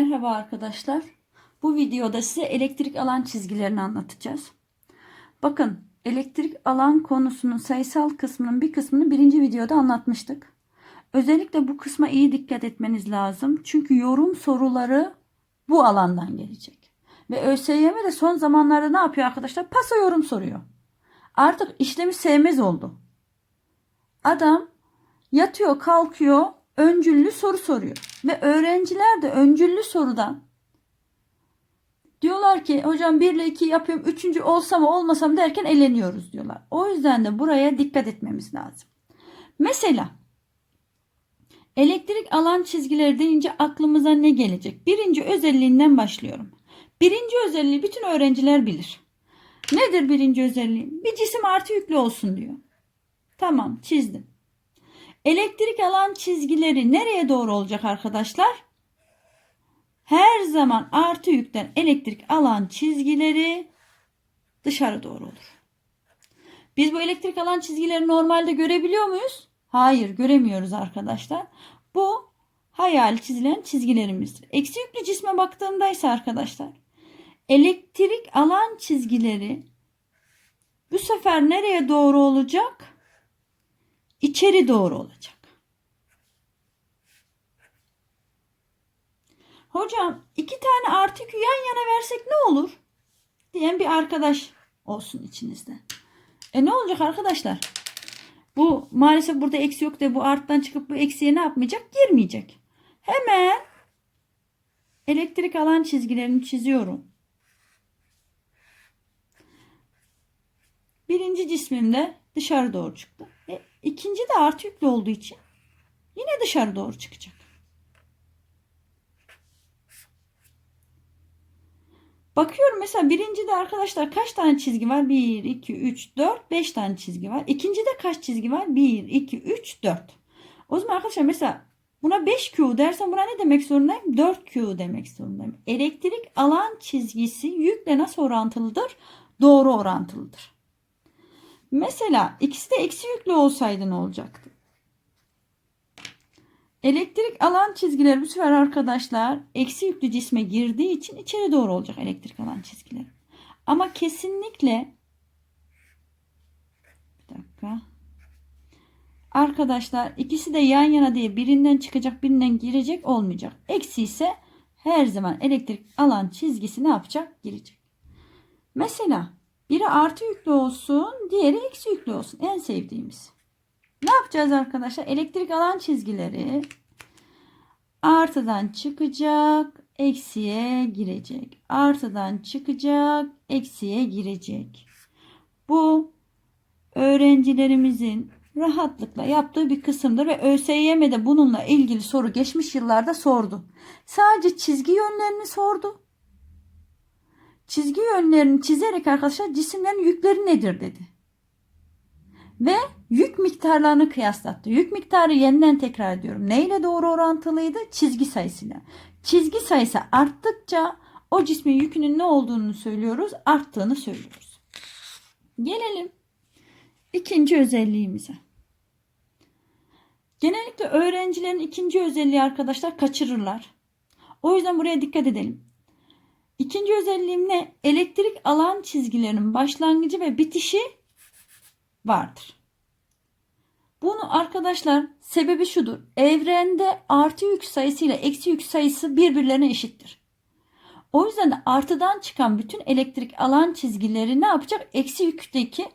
Merhaba arkadaşlar. Bu videoda size elektrik alan çizgilerini anlatacağız. Bakın elektrik alan konusunun sayısal kısmının bir kısmını birinci videoda anlatmıştık. Özellikle bu kısma iyi dikkat etmeniz lazım. Çünkü yorum soruları bu alandan gelecek. Ve ÖSYM de son zamanlarda ne yapıyor arkadaşlar? Pasa yorum soruyor. Artık işlemi sevmez oldu. Adam yatıyor kalkıyor öncüllü soru soruyor. Ve öğrenciler de öncüllü sorudan diyorlar ki hocam 1 ile 2 yapıyorum 3. olsam olmasam derken eleniyoruz diyorlar. O yüzden de buraya dikkat etmemiz lazım. Mesela elektrik alan çizgileri deyince aklımıza ne gelecek? Birinci özelliğinden başlıyorum. Birinci özelliği bütün öğrenciler bilir. Nedir birinci özelliği? Bir cisim artı yüklü olsun diyor. Tamam çizdim. Elektrik alan çizgileri nereye doğru olacak arkadaşlar? Her zaman artı yükten elektrik alan çizgileri dışarı doğru olur. Biz bu elektrik alan çizgileri normalde görebiliyor muyuz? Hayır göremiyoruz arkadaşlar. Bu hayal çizilen çizgilerimizdir. Eksi yüklü cisme baktığımda ise arkadaşlar elektrik alan çizgileri bu sefer nereye doğru olacak? İçeri doğru olacak. Hocam iki tane artı yükü yan yana versek ne olur? Diyen bir arkadaş olsun içinizde. E ne olacak arkadaşlar? Bu maalesef burada eksi yok de bu arttan çıkıp bu eksiye ne yapmayacak? Girmeyecek. Hemen elektrik alan çizgilerini çiziyorum. Birinci cismimde dışarı doğru çıktı. İkinci de artı yüklü olduğu için yine dışarı doğru çıkacak. Bakıyorum mesela birinci de arkadaşlar kaç tane çizgi var? 1, 2, 3, 4, 5 tane çizgi var. İkinci de kaç çizgi var? 1, 2, 3, 4. O zaman arkadaşlar mesela buna 5Q dersem buna ne demek zorundayım? 4Q demek zorundayım. Elektrik alan çizgisi yükle nasıl orantılıdır? Doğru orantılıdır. Mesela ikisi de eksi yüklü olsaydı ne olacaktı? Elektrik alan çizgileri bu sefer arkadaşlar eksi yüklü cisme girdiği için içeri doğru olacak elektrik alan çizgileri. Ama kesinlikle bir dakika. Arkadaşlar ikisi de yan yana diye birinden çıkacak birinden girecek olmayacak. Eksi ise her zaman elektrik alan çizgisi ne yapacak? Girecek. Mesela biri artı yüklü olsun, diğeri eksi yüklü olsun. En sevdiğimiz. Ne yapacağız arkadaşlar? Elektrik alan çizgileri artıdan çıkacak, eksiye girecek. Artıdan çıkacak, eksiye girecek. Bu öğrencilerimizin rahatlıkla yaptığı bir kısımdır ve ÖSYM'de bununla ilgili soru geçmiş yıllarda sordu. Sadece çizgi yönlerini sordu çizgi yönlerini çizerek arkadaşlar cisimlerin yükleri nedir dedi. Ve yük miktarlarını kıyaslattı. Yük miktarı yeniden tekrar ediyorum. Neyle doğru orantılıydı? Çizgi sayısıyla. Çizgi sayısı arttıkça o cismin yükünün ne olduğunu söylüyoruz, arttığını söylüyoruz. Gelelim ikinci özelliğimize. Genellikle öğrencilerin ikinci özelliği arkadaşlar kaçırırlar. O yüzden buraya dikkat edelim. İkinci özelliğim ne? Elektrik alan çizgilerinin başlangıcı ve bitişi vardır. Bunu arkadaşlar sebebi şudur. Evrende artı yük sayısı ile eksi yük sayısı birbirlerine eşittir. O yüzden de artıdan çıkan bütün elektrik alan çizgileri ne yapacak? Eksi yükteki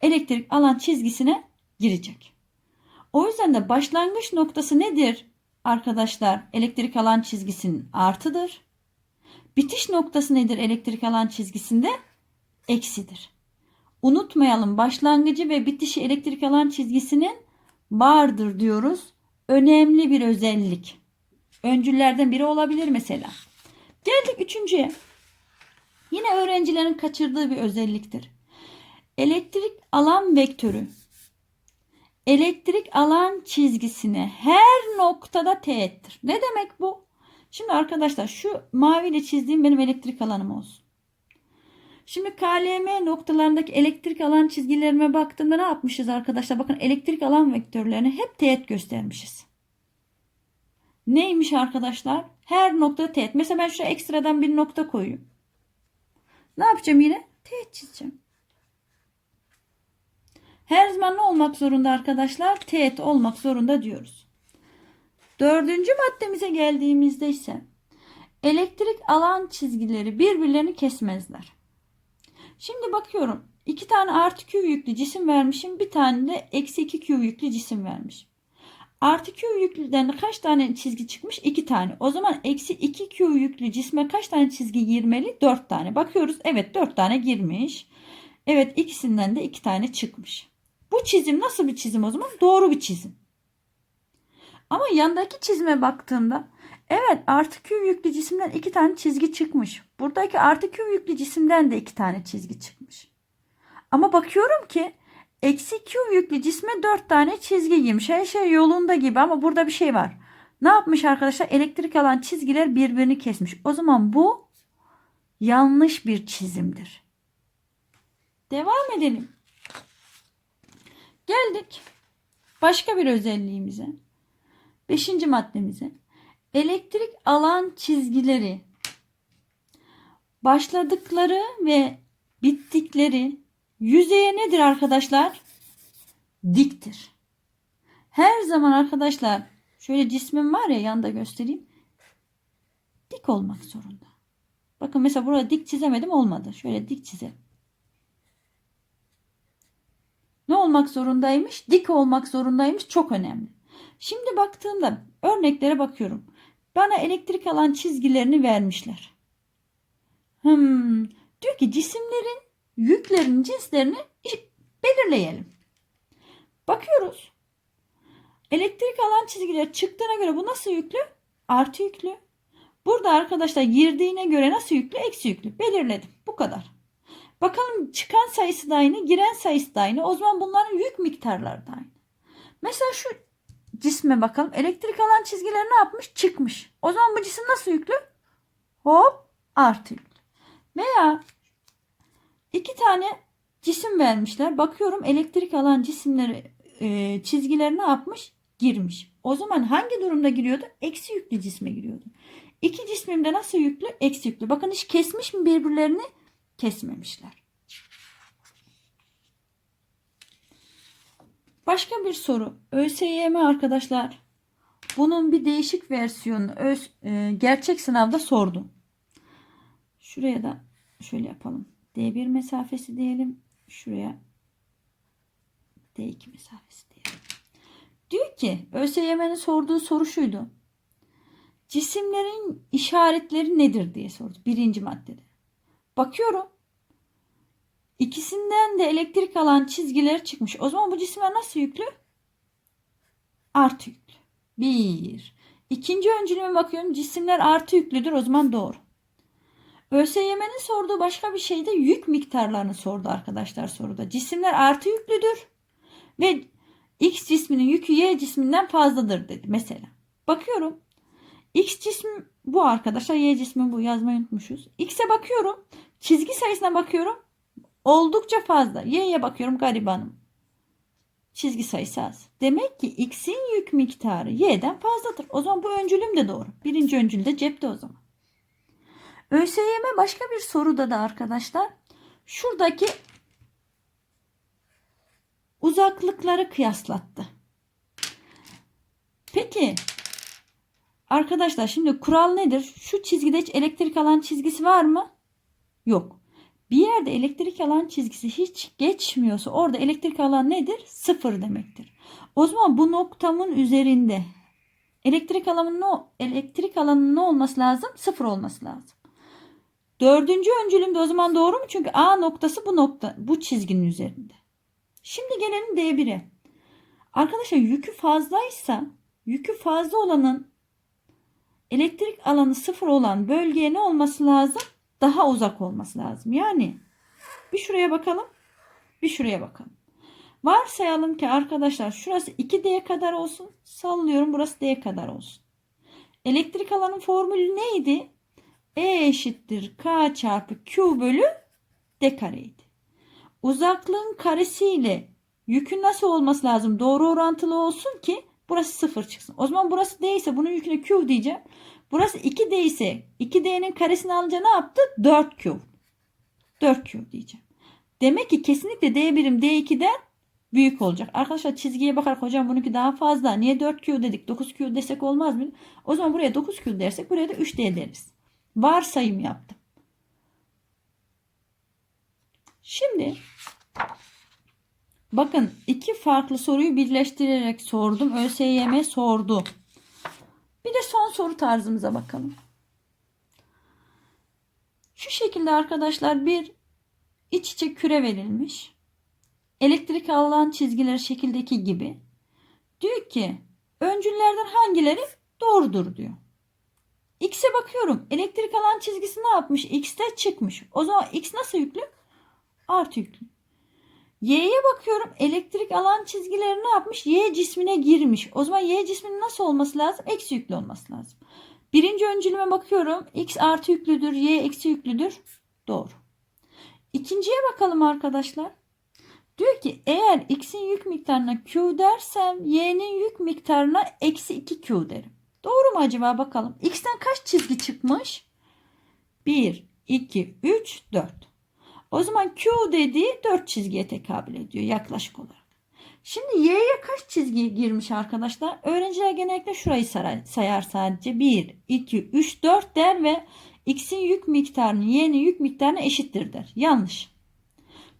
elektrik alan çizgisine girecek. O yüzden de başlangıç noktası nedir? Arkadaşlar elektrik alan çizgisinin artıdır. Bitiş noktası nedir elektrik alan çizgisinde? Eksidir. Unutmayalım başlangıcı ve bitişi elektrik alan çizgisinin vardır diyoruz. Önemli bir özellik. Öncüllerden biri olabilir mesela. Geldik üçüncüye. Yine öğrencilerin kaçırdığı bir özelliktir. Elektrik alan vektörü elektrik alan çizgisine her noktada teğettir. Ne demek bu? Şimdi arkadaşlar şu maviyle çizdiğim benim elektrik alanım olsun. Şimdi KLM noktalarındaki elektrik alan çizgilerime baktığımda ne yapmışız arkadaşlar? Bakın elektrik alan vektörlerini hep teğet göstermişiz. neymiş arkadaşlar? Her nokta teğet. Mesela ben şuraya ekstradan bir nokta koyayım. Ne yapacağım yine? Teğet çizeceğim. Her zaman ne olmak zorunda arkadaşlar? Teğet olmak zorunda diyoruz. Dördüncü maddemize geldiğimizde ise elektrik alan çizgileri birbirlerini kesmezler. Şimdi bakıyorum. iki tane artı Q yüklü cisim vermişim. Bir tane de eksi 2 Q yüklü cisim vermiş. Artı Q yüklüden kaç tane çizgi çıkmış? 2 tane. O zaman eksi 2 Q yüklü cisme kaç tane çizgi girmeli? 4 tane. Bakıyoruz. Evet 4 tane girmiş. Evet ikisinden de 2 tane çıkmış. Bu çizim nasıl bir çizim o zaman? Doğru bir çizim. Ama yandaki çizime baktığımda evet artı Q yüklü cisimden 2 tane çizgi çıkmış. Buradaki artı Q yüklü cisimden de 2 tane çizgi çıkmış. Ama bakıyorum ki eksi Q yüklü cisme 4 tane çizgi girmiş. Her şey yolunda gibi ama burada bir şey var. Ne yapmış arkadaşlar? Elektrik alan çizgiler birbirini kesmiş. O zaman bu yanlış bir çizimdir. Devam edelim. Geldik başka bir özelliğimize. Beşinci maddemize. Elektrik alan çizgileri başladıkları ve bittikleri yüzeye nedir arkadaşlar? Diktir. Her zaman arkadaşlar şöyle cismim var ya yanda göstereyim. Dik olmak zorunda. Bakın mesela burada dik çizemedim olmadı. Şöyle dik çizelim. Ne olmak zorundaymış? Dik olmak zorundaymış. Çok önemli. Şimdi baktığımda örneklere bakıyorum. Bana elektrik alan çizgilerini vermişler. Hmm, diyor ki cisimlerin yüklerin cinslerini belirleyelim. Bakıyoruz. Elektrik alan çizgileri çıktığına göre bu nasıl yüklü? Artı yüklü. Burada arkadaşlar girdiğine göre nasıl yüklü? Eksi yüklü. Belirledim. Bu kadar. Bakalım çıkan sayısı da aynı, giren sayısı da aynı. O zaman bunların yük miktarları da aynı. Mesela şu cisme bakalım. Elektrik alan çizgileri ne yapmış? Çıkmış. O zaman bu cisim nasıl yüklü? Hop artı yüklü. Veya iki tane cisim vermişler. Bakıyorum elektrik alan cisimleri e, çizgileri ne yapmış? Girmiş. O zaman hangi durumda giriyordu? Eksi yüklü cisme giriyordu. İki cismimde nasıl yüklü? Eksi yüklü. Bakın hiç kesmiş mi birbirlerini? Kesmemişler. Başka bir soru. ÖSYM arkadaşlar bunun bir değişik versiyonu öz, e, gerçek sınavda sordum. Şuraya da şöyle yapalım. D1 mesafesi diyelim. Şuraya D2 mesafesi diyelim. Diyor ki ÖSYM'nin sorduğu soru şuydu. Cisimlerin işaretleri nedir diye sordu. Birinci maddede. Bakıyorum. İkisinden de elektrik alan çizgileri çıkmış. O zaman bu cisimler nasıl yüklü? Artı yüklü. Bir. İkinci öncülüğüme bakıyorum. Cisimler artı yüklüdür. O zaman doğru. ÖSYM'nin sorduğu başka bir şey de yük miktarlarını sordu arkadaşlar soruda. Cisimler artı yüklüdür. Ve X cisminin yükü Y cisminden fazladır dedi mesela. Bakıyorum. X cismi bu arkadaşlar. Y cismi bu. Yazmayı unutmuşuz. X'e bakıyorum. Çizgi sayısına bakıyorum. Oldukça fazla. Y'ye bakıyorum garibanım. Çizgi sayısı az. Demek ki X'in yük miktarı Y'den fazladır. O zaman bu öncülüm de doğru. Birinci öncül de cepte o zaman. ÖSYM başka bir soruda da arkadaşlar şuradaki uzaklıkları kıyaslattı. Peki arkadaşlar şimdi kural nedir? Şu çizgide hiç elektrik alan çizgisi var mı? Yok. Bir yerde elektrik alan çizgisi hiç geçmiyorsa orada elektrik alan nedir? Sıfır demektir. O zaman bu noktamın üzerinde elektrik alanının ne, elektrik alanının ne olması lazım? Sıfır olması lazım. Dördüncü öncülüm de o zaman doğru mu? Çünkü A noktası bu nokta, bu çizginin üzerinde. Şimdi gelelim D1'e. Arkadaşlar yükü fazlaysa, yükü fazla olanın elektrik alanı sıfır olan bölgeye ne olması lazım? Daha uzak olması lazım. Yani bir şuraya bakalım, bir şuraya bakalım. Varsayalım ki arkadaşlar şurası 2D kadar olsun. Sallıyorum burası D kadar olsun. Elektrik alanın formülü neydi? E eşittir K çarpı Q bölü D kareydi. Uzaklığın karesiyle yükün nasıl olması lazım? Doğru orantılı olsun ki Burası 0 çıksın. O zaman burası D ise bunun yüküne Q diyeceğim. Burası 2D ise 2D'nin karesini alınca ne yaptı? 4Q. 4Q diyeceğim. Demek ki kesinlikle D birim D2'den büyük olacak. Arkadaşlar çizgiye bakarak hocam bununki daha fazla. Niye 4Q dedik? 9Q desek olmaz mı? O zaman buraya 9Q dersek buraya da 3D deriz. Varsayım yaptım. Şimdi bakın iki farklı soruyu birleştirerek sordum. ÖSYM sordu. Bir de son soru tarzımıza bakalım. Şu şekilde arkadaşlar bir iç içe küre verilmiş. Elektrik alan çizgileri şekildeki gibi. Diyor ki öncüllerden hangileri doğrudur diyor. X'e bakıyorum. Elektrik alan çizgisi ne yapmış? X'te çıkmış. O zaman X nasıl yüklü? Artı yüklü. Y'ye bakıyorum. Elektrik alan çizgileri ne yapmış? Y cismine girmiş. O zaman Y cisminin nasıl olması lazım? Eksi yüklü olması lazım. Birinci öncülüme bakıyorum. X artı yüklüdür. Y eksi yüklüdür. Doğru. İkinciye bakalım arkadaşlar. Diyor ki eğer x'in yük miktarına q dersem y'nin yük miktarına eksi 2q derim. Doğru mu acaba bakalım. X'ten kaç çizgi çıkmış? 1, 2, 3, 4. O zaman Q dediği 4 çizgiye tekabül ediyor yaklaşık olarak. Şimdi Y'ye kaç çizgi girmiş arkadaşlar? Öğrenciler genellikle şurayı sayar sadece. 1, 2, 3, 4 der ve X'in yük miktarını Y'nin yük miktarına eşittir der. Yanlış.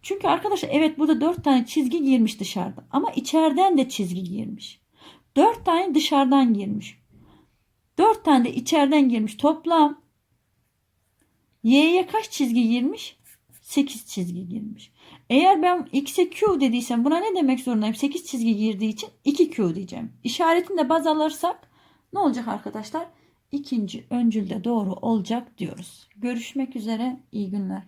Çünkü arkadaşlar evet burada 4 tane çizgi girmiş dışarıda. Ama içeriden de çizgi girmiş. 4 tane dışarıdan girmiş. 4 tane de içeriden girmiş. Toplam Y'ye kaç çizgi girmiş? 8 çizgi girmiş. Eğer ben x'e q dediysem buna ne demek zorundayım? 8 çizgi girdiği için 2q diyeceğim. İşaretini de baz alırsak ne olacak arkadaşlar? İkinci öncülde doğru olacak diyoruz. Görüşmek üzere. İyi günler.